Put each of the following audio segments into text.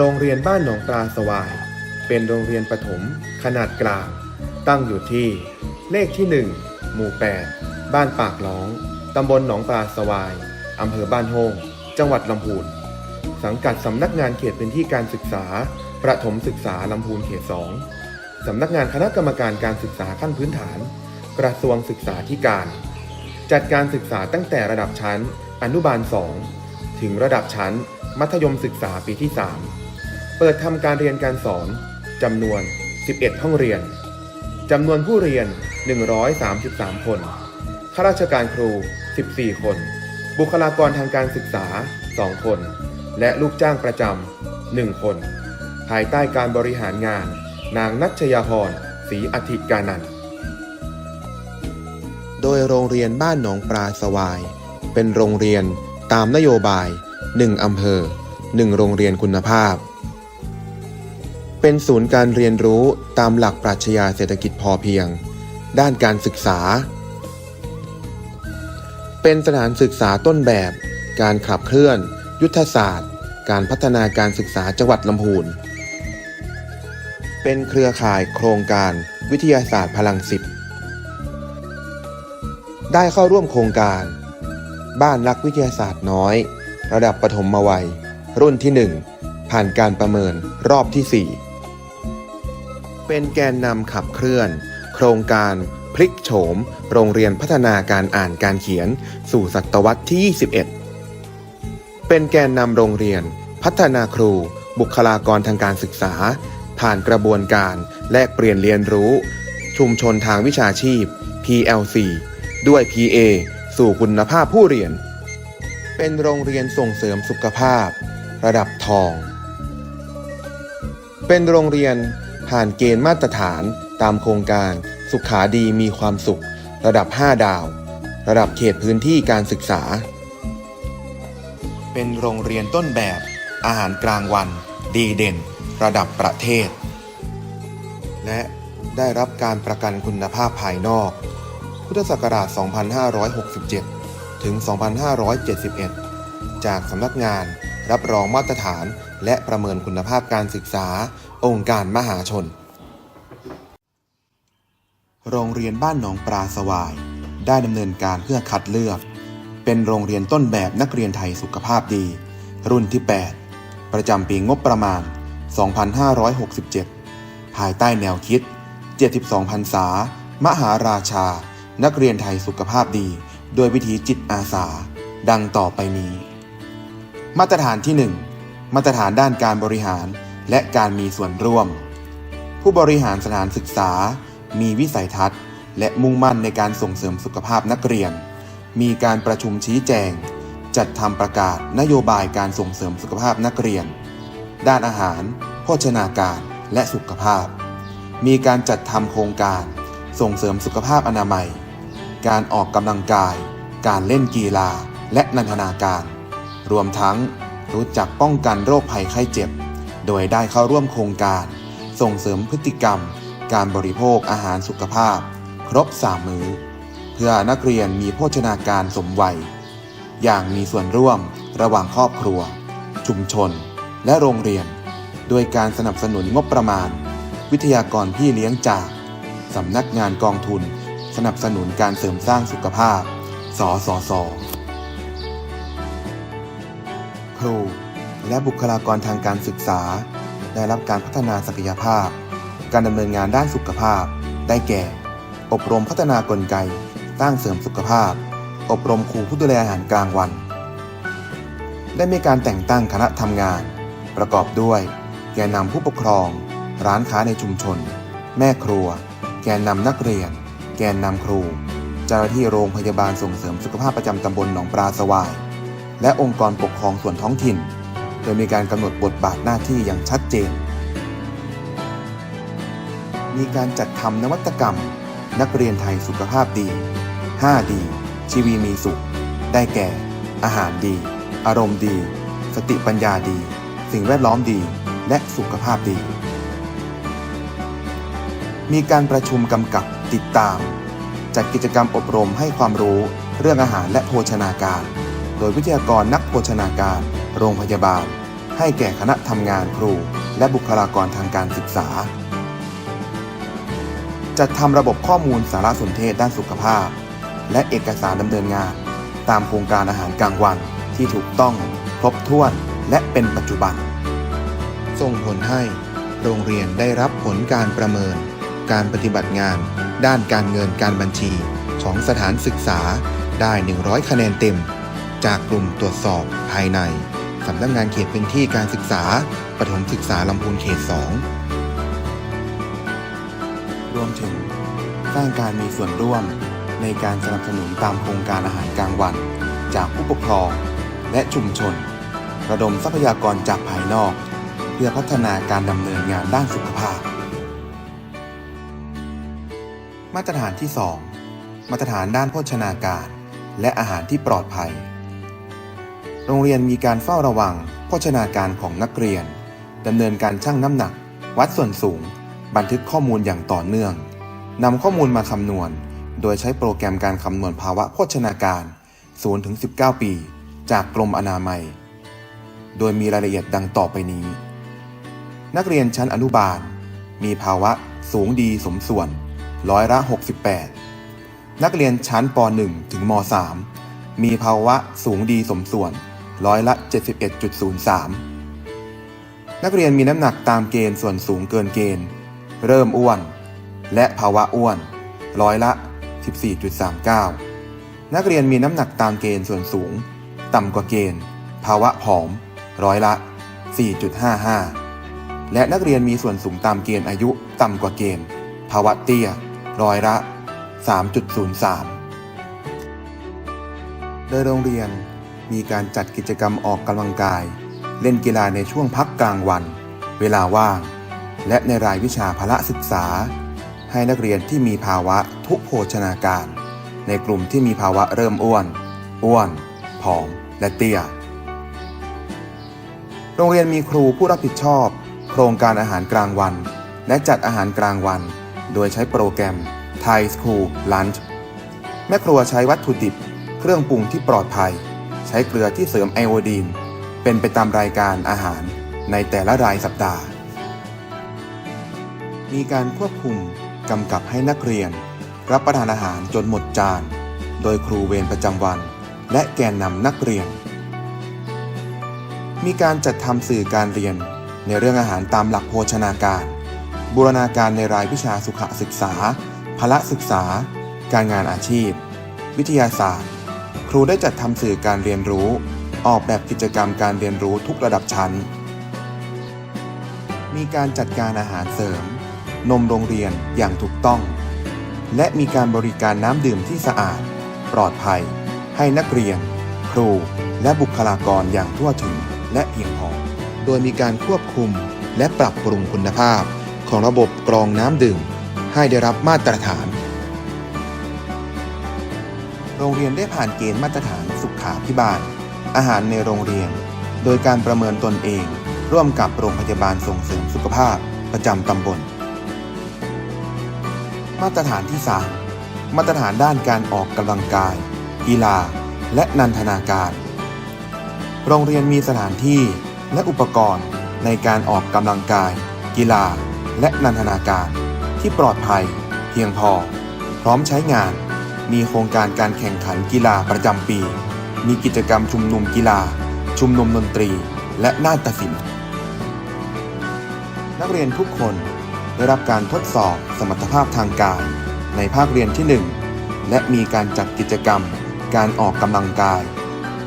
โรงเรียนบ้านหนองปลาสวาย เป็นโรงเรียนประถม ขนาดกลาง ตั้งอยู่ที่เลขที่ 1 หมู่ 8 บ้านปากหลอง ตำบลหนองปลาสวาย อำเภอบ้านโฮงจังหวัดลำพูน สังกัดสำนักงานเขตพื้นที่การศึกษา ประถมศึกษาลำพูนเขต 2 สำนักงานคณะกรรมการการศึกษาขั้นพื้นฐาน กระทรวงศึกษาธิการ จัดการศึกษาตั้งแต่ระดับชั้น อนุบาล 2 ถึงระดับชั้น มัธยมศึกษาปีที่ 3 เปิดทำการเรียนการสอนจำนวน 11 ห้องเรียนจำนวนผู้เรียน 133 คน ข้าราชการครู 14 คน บุคลากรทางการศึกษา 2 คน และลูกจ้างประจำ 1 คน ภายใต้การบริหารงาน นางนัชยาพรศรีอธิกานันโดยโรงเรียนบ้านหนองปลาสวาย เป็นโรงเรียนตามนโยบาย 1 อำเภอ 1 โรงเรียนคุณภาพ เป็นศูนย์การเรียนรู้ตามหลักปรัชญาเศรษฐกิจพอเพียง ด้านการศึกษา เป็นสถานศึกษาต้นแบบ การขับเคลื่อน ยุทธศาสตร์ การพัฒนาการศึกษาจังหวัดลำพูน เป็นเครือข่ายโครงการวิทยาศาสตร์พลังสิบได้เข้าร่วมโครงการ บ้านรักวิทยาศาสตร์น้อย ระดับปฐมวัย รุ่นที่ 1 ผ่านการประเมินรอบที่ 4 เป็นแกนนำขับเคลื่อน โครงการพลิกโฉม โรงเรียนพัฒนาการอ่านการเขียน สู่ศตวรรษที่ 21 เป็นแกนนำโรงเรียน พัฒนาครู บุคลากรทางการศึกษา ผ่านกระบวนการแลกเปลี่ยนเรียนรู้ ชุมชนทางวิชาชีพ PLC ด้วย PA สู่คุณภาพผู้เรียน เป็นโรงเรียนส่งเสริมสุขภาพ ระดับทอง เป็นโรงเรียน ผ่านเกณฑ์มาตรฐานตามโครงการ สุขาดีมีความสุข ระดับ 5 ดาว ระดับเขตพื้นที่การศึกษา เป็นโรงเรียนต้นแบบ อาหารกลางวัน ดีเด่น ระดับประเทศ และได้รับการประกันคุณภาพภายนอก พุทธศักราช 2567 ถึง 2571 จากสำนักงานรับรองมาตรฐานและประเมินคุณภาพการศึกษา องค์การมหาชน โรงเรียนบ้านหนองปลาสวาย ได้ดำเนินการเพื่อคัดเลือก เป็นโรงเรียนต้นแบบนักเรียนไทยสุขภาพดี รุ่นที่ 8 ประจำปีงบประมาณ 2567 ภายใต้แนวคิด 72พรรษามหาราชา นักเรียนไทยสุขภาพดี โดยวิธีจิตอาสา ดังต่อไปนี้ มาตรฐานที่ 1 มาตรฐานด้านการบริหาร และการมีส่วนร่วม ผู้บริหารสถานศึกษา มีวิสัยทัศน์ และมุ่งมั่นในการส่งเสริมสุขภาพนักเรียน มีการประชุมชี้แจง จัดทำประกาศนโยบายการส่งเสริมสุขภาพนักเรียน ด้านอาหาร โภชนาการและสุขภาพ มีการจัดทำโครงการ ส่งเสริมสุขภาพอนามัย การออกกำลังกาย การเล่นกีฬา และนันทนาการ รวมทั้งรู้จักป้องกันโรคภัยไข้เจ็บ โดยได้เข้าร่วมโครงการ ส่งเสริมพฤติกรรม การบริโภคอาหารสุขภาพ ครบสามมื้อ เพื่อนักเรียนมีโภชนาการสมวัย อย่างมีส่วนร่วมระหว่างครอบครัว ชุมชน และโรงเรียน โดยการสนับสนุนงบประมาณ วิทยากรพี่เลี้ยงจากสำนักงานกองทุน สนับสนุนการเสริมสร้างสุขภาพ สสสครู และบุคลากรทางการศึกษา ได้รับการพัฒนาศักยภาพ การดำเนินงานด้านสุขภาพ ได้แก่ อบรมพัฒนากลไก สร้างเสริมสุขภาพ อบรมครูผู้ดูแลอาหารกลางวัน ได้มีการแต่งตั้งคณะทำงาน ประกอบด้วยแกนนำผู้ปกครอง ร้านค้าในชุมชน แม่ครัว แกนนำนักเรียน แกนนำครู เจ้าหน้าที่โรงพยาบาลส่งเสริมสุขภาพประจำตำบลหนองปลาสวาย และองค์กรปกครองส่วนท้องถิ่น โดยมีการกำหนดบทบาทหน้าที่อย่างชัดเจน มีการจัดทำนวัตกรรม นักเรียนไทยสุขภาพดี5ดีชีวีมีสุข ได้แก่ อาหารดี อารมณ์ดี สติปัญญาดี สิ่งแวดล้อมดี และสุขภาพดี มีการประชุมกำกับติดตาม จัดกิจกรรมอบรมให้ความรู้เรื่องอาหารและโภชนาการ โดยวิทยากรนักโภชนาการ โรงพยาบาล ให้แก่คณะทำงานครู และบุคลากรทางการศึกษา จัดทำระบบข้อมูลสารสนเทศด้านสุขภาพ และเอกสารดำเนินงาน ตามโครงการอาหารกลางวันที่ถูกต้องครบถ้วนและเป็นปัจจุบัน ส่งผลให้โรงเรียนได้รับผลการประเมิน การปฏิบัติงาน ด้านการเงินการบัญชีของสถานศึกษาได้ 100 คะแนนเต็ม จากกลุ่มตรวจสอบภายใน สำนักงานเขตพื้นที่การศึกษาปฐมศึกษาลำพูนเขต 2 รวมถึงสร้างการมีส่วนร่วมในการสนับสนุนตามโครงการอาหารกลางวัน จากผู้ปกครองและชุมชน ระดมทรัพยากรจากภายนอก เพื่อพัฒนาการดำเนินงานด้านสุขภาพ มาตรฐานที่ 2 มาตรฐานด้านโภชนาการ และอาหารที่ปลอดภัย โรงเรียนมีการเฝ้าระวัง โภชนาการของนักเรียนดำเนินการชั่งน้ำหนัก วัดส่วนสูง บันทึกข้อมูลอย่างต่อเนื่องนำข้อมูลมาคำนวณ โดยใช้โปรแกรมการคำนวณภาวะโภชนาการ 0-19 ปี จากกรมอนามัย โดยมีรายละเอียดดังต่อไปนี้ นักเรียนชั้นอนุบาล มีภาวะสูงดีสมส่วนร้อยละ 68 นักเรียนชั้นป .1 ถึงม .3 มีภาวะสูงดีสมส่วน ร้อยละ 71.03 นักเรียนมีน้ำหนักตามเกณฑ์ส่วนสูงเกินเกณฑ์ เริ่มอ้วน และภาวะอ้วน ร้อยละ 14.39 นักเรียนมีน้ำหนักตามเกณฑ์ส่วนสูง ต่ำกว่าเกณฑ์ ภาวะผอม ร้อยละ 4.55 และนักเรียนมีส่วนสูงตามเกณฑ์อายุต่ำกว่าเกณฑ์ ภาวะเตี้ย ร้อยละ 3.03 โดยโรงเรียน มีการจัดกิจกรรมออกกำลังกาย เล่นกีฬาในช่วงพักกลางวัน เวลาว่าง และในรายวิชาพละศึกษา ให้นักเรียนที่มีภาวะทุพโภชนาการ ในกลุ่มที่มีภาวะเริ่มอ้วน อ้วน ผอม และเตี้ย โรงเรียนมีครูผู้รับผิดชอบ โครงการอาหารกลางวัน และจัดอาหารกลางวัน โดยใช้โปรแกรม Thai School Lunch แม่ครัวใช้วัตถุดิบ เครื่องปรุงที่ปลอดภัย ช้เกลือที่เสริมไอโอดีน เป็นไปตามรายการอาหารในแต่ละรายสัปดาห์ มีการควบคุมกำกับให้นักเรียน รับประทานอาหารจนหมดจาน โดยครูเวรประจำวัน และแกนนำนักเรียน มีการจัดทำสื่อการเรียนในเรื่องอาหารตามหลักโภชนาการ บูรณาการในรายวิชาสุขศึกษาพละศึกษา การงานอาชีพ วิทยาศาสตร์ รูได้จัดทำสื่อการเรียนรู้ ออกแบบกิจกรรมการเรียนรู้ทุกระดับชั้น มีการจัดการอาหารเสริม นมโรงเรียนอย่างถูกต้อง และมีการบริการน้ำดื่มที่สะอาด ปลอดภัย ให้นักเรียน ครู และบุคลากรอย่างทั่วถึงและเพียงพอ โดยมีการควบคุมและปรับปรุงคุณภาพ ของระบบกรองน้ำดื่ม ให้ได้รับมาตรฐาน โรงเรียนได้ผ่านเกณฑ์มาตรฐานสุขาพิบาล อาหารในโรงเรียน โดยการประเมินตนเอง ร่วมกับโรงพยาบาลส่งเสริมสุขภาพประจำตำบล มาตรฐานที่ 3 มาตรฐานด้านการออกกำลังกาย กีฬา และนันทนาการ โรงเรียนมีสถานที่และอุปกรณ์ในการออกกำลังกาย กีฬา และนันทนาการ ที่ปลอดภัย เพียงพอ พร้อมใช้งาน มีโครงการการแข่งขันกีฬาประจำปี มีกิจกรรมชุมนุมกีฬา ชุมนุมดนตรี และนาฏศิลป์ นักเรียนทุกคนได้รับการทดสอบสมรรถภาพทางกายในภาคเรียนที่ 1 และมีการจัดกิจกรรม การออกกำลังกาย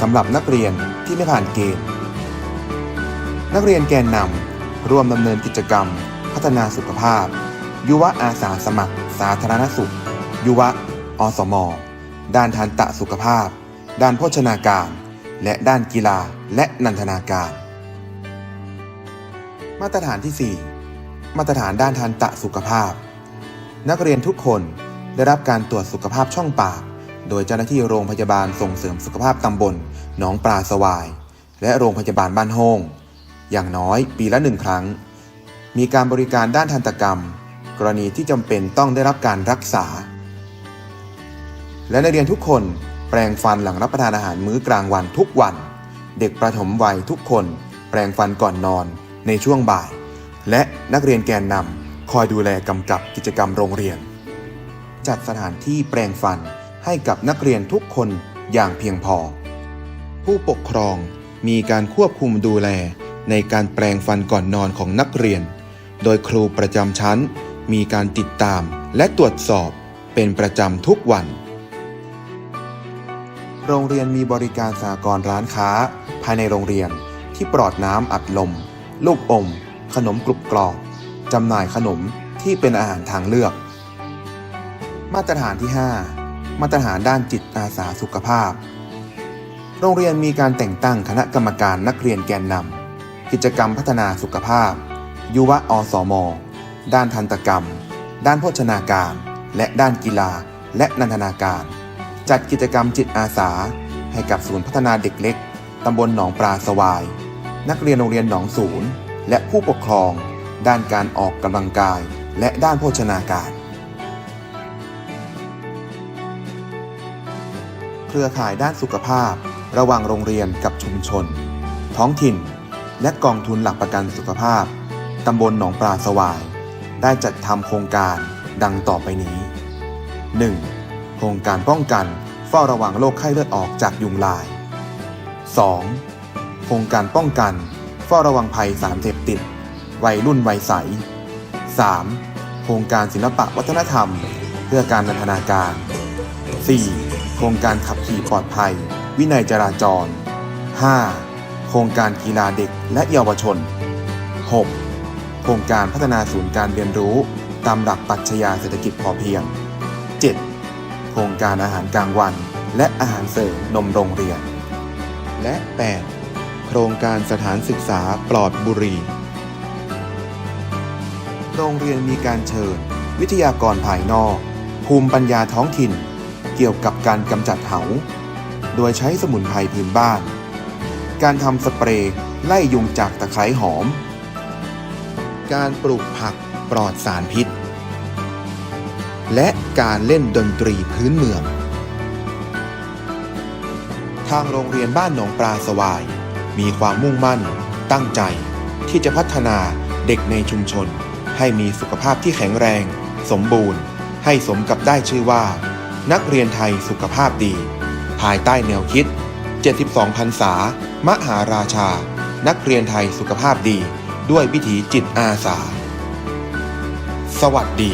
สำหรับนักเรียนที่ไม่ผ่านเกณฑ์นักเรียนแกนนำร่วมดำเนินกิจกรรม พัฒนาสุขภาพ ยุวอาสาสมัคร สาธารณสุข ยุว อสม ด้านทันตะสุขภาพ ด้านโภชนาการ และด้านกีฬาและนันทนาการ มาตรฐานที่ 4 มาตรฐานด้านทันตะสุขภาพ นักเรียนทุกคนได้รับการตรวจสุขภาพช่องปาก โดยเจ้าหน้าที่โรงพยาบาลส่งเสริมสุขภาพตำบลหนองปลาสวาย และโรงพยาบาลบ้านโฮงอย่างน้อยปีละหนึ่งครั้ง มีการบริการด้านทันตกรรม กรณีที่จำเป็นต้องได้รับการรักษา และนักเรียนทุกคนแปรงฟันหลังรับประทานอาหารมื้อกลางวันทุกวัน เด็กประถมวัยทุกคน แปรงฟันก่อนนอนในช่วงบ่าย และนักเรียนแกนนำคอยดูแลกำกับกิจกรรมโรงเรียน จัดสถานที่แปรงฟันให้กับนักเรียนทุกคนอย่างเพียงพอ ผู้ปกครองมีการควบคุมดูแลในการแปรงฟันก่อนนอนของนักเรียน โดยครูประจำชั้นมีการติดตามและตรวจสอบเป็นประจำทุกวัน โรงเรียนมีบริการสหกรณ์ร้านค้า ภายในโรงเรียนที่ปลอดน้ำอัดลม ลูกอม ขนมกรุบกรอบจำหน่ายขนมที่เป็นอาหารทางเลือก มาตรฐานที่ 5 มาตรฐานด้านจิตอาสาสุขภาพ โรงเรียนมีการแต่งตั้งคณะกรรมการนักเรียนแกนนำกิจกรรมพัฒนาสุขภาพ ยุวอสมด้านทันตกรรม ด้านโภชนาการ และด้านกีฬาและนันทนาการ จัดกิจกรรมจิตอาสา ให้กับศูนย์พัฒนาเด็กเล็ก ตำบลหนองปลาสวาย นักเรียนโรงเรียนหนองศูนย์ และผู้ปกครอง ด้านการออกกำลังกาย และด้านโภชนาการ เครือข่ายด้านสุขภาพ ระหว่างโรงเรียนกับชุมชน ท้องถิ่น และกองทุนหลักประกันสุขภาพ ตำบลหนองปลาสวาย ได้จัดทำโครงการดังต่อไปนี้ 1. โครงการป้องกัน เฝ้าระวังโรคไข้เลือดออกจากยุงลาย 2. โครงการป้องกัน เฝ้าระวังภัยสารเสพติด วัยรุ่นวัยใส 3. โครงการศิลปะวัฒนธรรม เพื่อการนันทนาการ 4. โครงการขับขี่ปลอดภัย วินัยจราจร 5. โครงการกีฬาเด็กและเยาวชน 6. โครงการพัฒนาศูนย์การเรียนรู้ ตามหลักปรัชญาเศรษฐกิจพอเพียง 7. โครงการอาหารกลางวัน และอาหารเสริมนมโรงเรียน และ 8. โครงการสถานศึกษาปลอดบุหรี่โรงเรียนมีการเชิญ วิทยากรภายนอก ภูมิปัญญาท้องถิ่น เกี่ยวกับการกำจัดเหาโดยใช้สมุนไพรพื้นบ้าน การทำสเปรย์ไล่ยุงจากตะไคร้หอม การปลูกผักปลอดสารพิษ และการเล่นดนตรีพื้นเมือง ทางโรงเรียนบ้านหนองปลาสวาย มีความมุ่งมั่น ตั้งใจ ที่จะพัฒนาเด็กในชุมชน ให้มีสุขภาพที่แข็งแรง สมบูรณ์ ให้สมกับได้ชื่อว่า นักเรียนไทยสุขภาพดี ภายใต้แนวคิด 72พรรษามหาราชา นักเรียนไทยสุขภาพดี ด้วยวิถีจิตอาสา สวัสดี